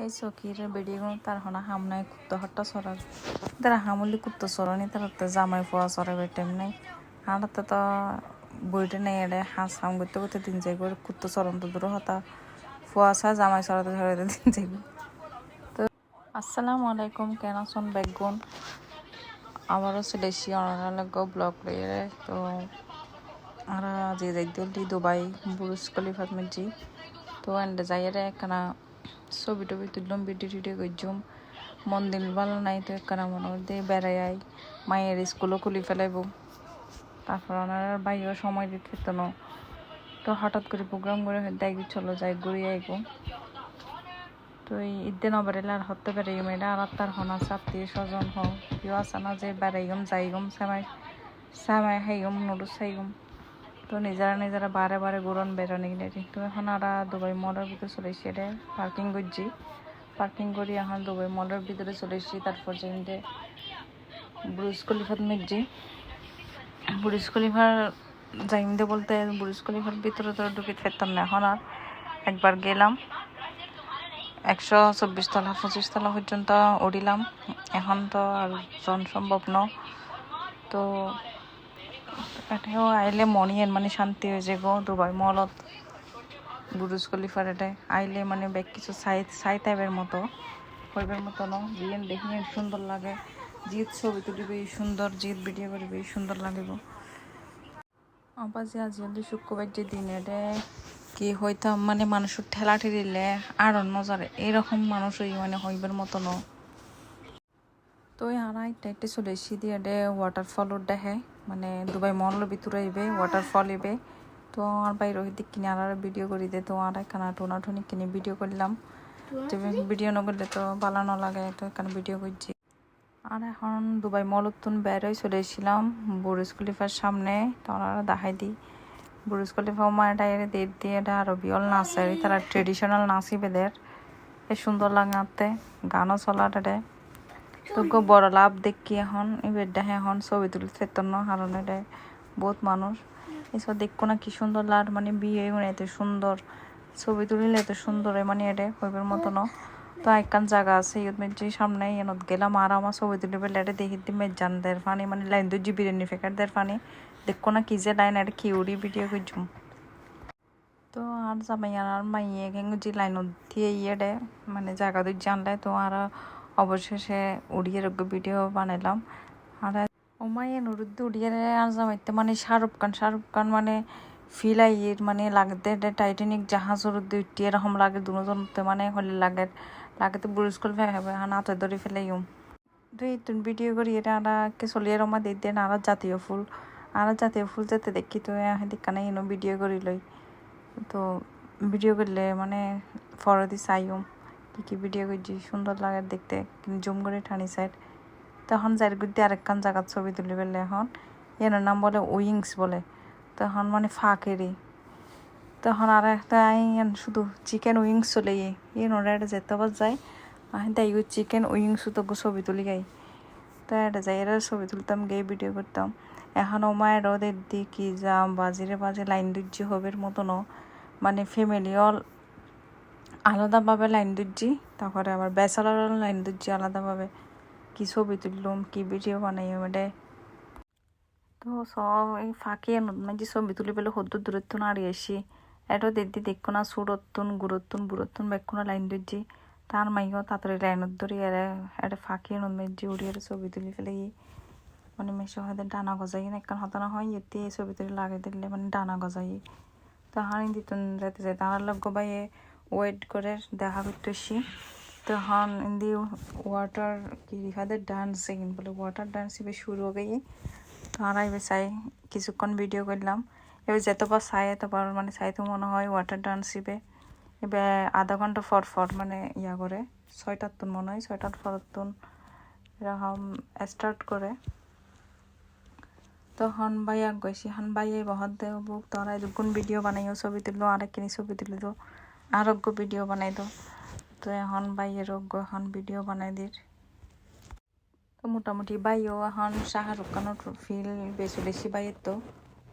এই চকির বেডিগুলো তার হনা হাম নাই কুত্তো হট্টা সরার তারা হামুলি কুত্তো সরানি তার তো জামাই ফুয়া সরার টাইম নাই। হাঁটাতে তো বইটা নেই এড়ে হাঁস হাম করতে করতে দিন যাইব কুত্তো সরন তো দূর হতা। ফুয়া সা জামাই সরাতে সরাতে দিন যাইব তো, আসসালামু আলাইকুম, কেন আছেন বেগুন? আবারও চলে এসি অনারালগ ব্লগ লইয়ে তো, আর যে যাইতে দুবাই, বুরুজ খলিফাত মজি তো, এন্ডে যাইরে একখানা ছবি টবি তুললাম ভিডিও টিডিও করছুম। মন দিল ভালো নাই তো একখানা মনে দিয়ে বেড়াই আই, মায়ের স্কুলও খুলি ফেলাইব। তারপর ওনার বাইরেও সময় দিতে পেত না। তো হঠাৎ করে প্রোগ্রাম করে দেখ চলো যাই ঘুরিয়ে আইব। তো এই ঈদে নবেরেলে আর হতে বেড়াই মেয়েরা আর তার হনা আত্মীয় স্বজন হোক কেউ আছে না যে বেড়াইগম যাইগম সামাই সামাই খাইগম নুডলস খাইগম তো নিজেরা নিজেরা বারে বারে ঘুরন বেরোনি কিনে তো এখন আর দুবাই মলের ভিতরে চলে এসে রে পার্কিং করছি পার্কিং করি এখন দুবাই মলের ভিতরে চলে এসেছি তারপর যে ব্রুজ খলিফাত মেঘজি ব্রুজ খলিফার যাইমদে বলতে ব্রুজ খলিফার ভিতরে তো ঢুকে ফেরতাম না, এখন আর একবার গেলাম। একশো চব্বিশ তলা, পঁচিশ তলা পর্যন্ত উড়িলাম এখন তো আর জন সম্ভব ন। তো এটাও আইলে মনি মানে শান্তি হয়ে যাব দুবাই মলত বুরুজ খলিফার এটা আইলে মানে বেগ কিছু সাই সাই টাইপের মতো, হইবার মতো ন। বিয়েন দেখি সুন্দর লাগে। জিত ছবি তুলিবে সুন্দর জিত ভিডিও করিবে সুন্দর লাগিব। আবার যে আজ যদি শুক্রবার যে দিন এটা কি হইতাম মানে মানুষের ঠেলা ঠেলিলে আর নজরে এরকম মানুষই মানে হইবার মতো ন। তো আর একটা চলে এসে দিয়ে ওয়াটারফলও দেখে। মানে দুবাই মলের ভিতরে আইবে ওয়াটারফল ইবে তো আর বাইরে দিক কিনে আর ভিডিও করি দে তো আর এখানে টোনা টুনি কিনে ভিডিও করলাম। ভিডিও নকরলে তো ভালো লাগে তো এখানে ভিডিও করছি। আর এখন দুবাই মলতুন বেরোয় চলে এসেছিলাম বুরুজ খলিফার সামনে। তো ওনারা দেখাই দিই। বুরুজ খলিফা মায়ের ডাইরে দের দিয়ে এটা আরও বিয়ল নাচে তারা ট্রেডিশনাল নাচি বেদের এ সুন্দর লাগাতে গানও চলাটা তোকে বড় লাভ দেখি এখন এবার দেখে এখন ছবি তুলতে না কারণ এটা বহুত মানুষ। এসব দেখো না কি সুন্দর লাট মানে বিয়ে মানে এত সুন্দর। ছবি তুলিলে এত সুন্দর মানে এটা হইবার মতো ন। তো একখান জায়গা আছে ইয়ত মেজি সামনে এনত গেলাম, আর আমার ছবি তুলি পেলে এটা দেখি দি মেজান দের ফানি মানে লাইন দুজি বিরিয়ানি ফেকার দের ফানি। দেখো না কি যে লাইন, এটা কিউরি ভিডিও করছুম। তো আর জামাই আর মাইয়ে গেঙ্গুজি লাইনত দিয়ে ইয়ে মানে জায়গা দুই জানলে তো আর অবশেষে উড়িয়ে ভিডিও বানাইলাম। আর ওমাই নুরুদ্দ উড়িয়ে আর জামাইতে মানে শাহরুখ খান শাহরুখ খান মানে ফিল আইয়ের মানে লাগতে টাইটানিক জাহাজ জাহাজের উঠতে এরকম লাগে দুজনতে মানে হলে লাগে লাগে তো বুরুজ করে ফেলে হান হাতে ধরে ফেলে ইউম দুই তুন ভিডিও করি, এটা আর কে চলিয়ে রমা দিয়ে দেন আর জাতীয় ফুল। আর জাতীয় ফুল যেতে দেখি তো দেখানে ইনো ভিডিও করি লই। তো ভিডিও করলে মানে ফরদি চাইম কি ভিডিও করছি? সুন্দর লাগে দেখতে জুম করে ঠানি সাইড তখন যার গুদি আরেকখান জায়গার ছবি তুলি পেলে এখন, এর নাম বলে উইংস বলে। তখন মানে ফাঁকেরই। তখন আর একটা শুধু চিকেন উইংস চলে ইয়ে নোরা এটা যেতে আবার যায়। তাই চিকেন উইংস তো ছবি তুলি গাই তো এটা যাই এরা ছবি তুলতাম, গিয়ে ভিডিও করতাম। এখন ও মায়ের ওদের দিয়ে কি যা বাজিরে বাজে লাইন দুর্জি হবের মতনও। মানে ফ্যামিলি অল আলাদাভাবে লাইন দিচ্ছি, তারপরে আবার ব্যাচেলার লাইন দিচ্ছি আলাদাভাবে। কি ছবি তুললাম, কি ভিডিও বানাই ওটা তো সব এই ফাঁকে মানে ছবি তুলি পেলে হদ্দুর দূরত্ব না আসি। এটা দিদি দেখো না, সুরত্তুন, গুরুত্তুন বুড়ত্তুন বেক্ষণ লাইন দিচ্ছি। তার মাইও তাড়াতাড়ি লাইনত ধরি এরা এটা ফাঁকে মেজি উড়িয়ে ছবি তুলি ফেলে মানে মেশো হয়তো ডানা গজাই না একখান হতানা হয় এতে ছবি তুলি লাগাই দিলে মানে ডানা গজাই। তো হানি দিতুন যাইতে যাইতে আমার লগ বাইয়ে ওয়েট করে দেখা করতেছি। তখন ইন্দি ওয়াটার কি রিফাদের ডান্সিং বলে ওয়াটার ডান্স এবার শুরু হয়ে গিয়ে তখন এবার চাই কিছুক্ষণ ভিডিও করলাম। এবার যতবার চাই, এতবার মানে চাইতে মনে হয় ওয়াটার ডান্স ইবে এবার আধা ঘণ্টা ফর ফর মানে ইয়া করে ছয়টার তুন মনে হয়, ছয়টার ফরের তুন এরকম স্টার্ট করে। তখন বাইয়া গেছি হান বাইয়ে বহত দেব তোরা দুগুণ ভিডিও বানাইও, ছবি তুলো আরেক কিনি ছবি তুলিল আরোগ্য ভিডিও বানাই দাও। তো এখন বাইয়ের রোগ্য এখন ভিডিও বানাই দি তো মোটামুটি বাইও এখন শাহরুখ খানের ফিল বেশি বেশি বাইয়ের তো।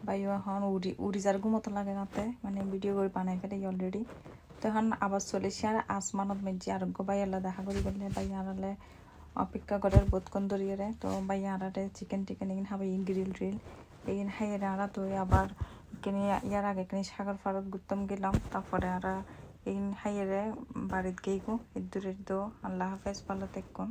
বাইও এখন উড়ি উড়ি যার ঘুমতো লাগে তাতে মানে ভিডিও করে বানাই ফেলে অলরেডি তো এখন আবার চলেছি আর আসমানত মেজি আরোগ্য বাই আল্লাহ দেখা করি বললে বাই আড়ালে অপেক্ষা করার বোধকন ধরিয়ে তো বাই আড়ালে চিকেন টিকেন এগিন হাবাই গ্রিল ট্রিল এগিন হাইয়ের আড়া তো আবার এখানে ইয়ার আগে এখানে সাগর ফারত ঘুরতাম গেলাম, তারপরে আরা ইন হাইয়ারে বাড়িত গেইগু ইদ্দুরের দো আল্লাহ হাফেজ ভালো থাকুন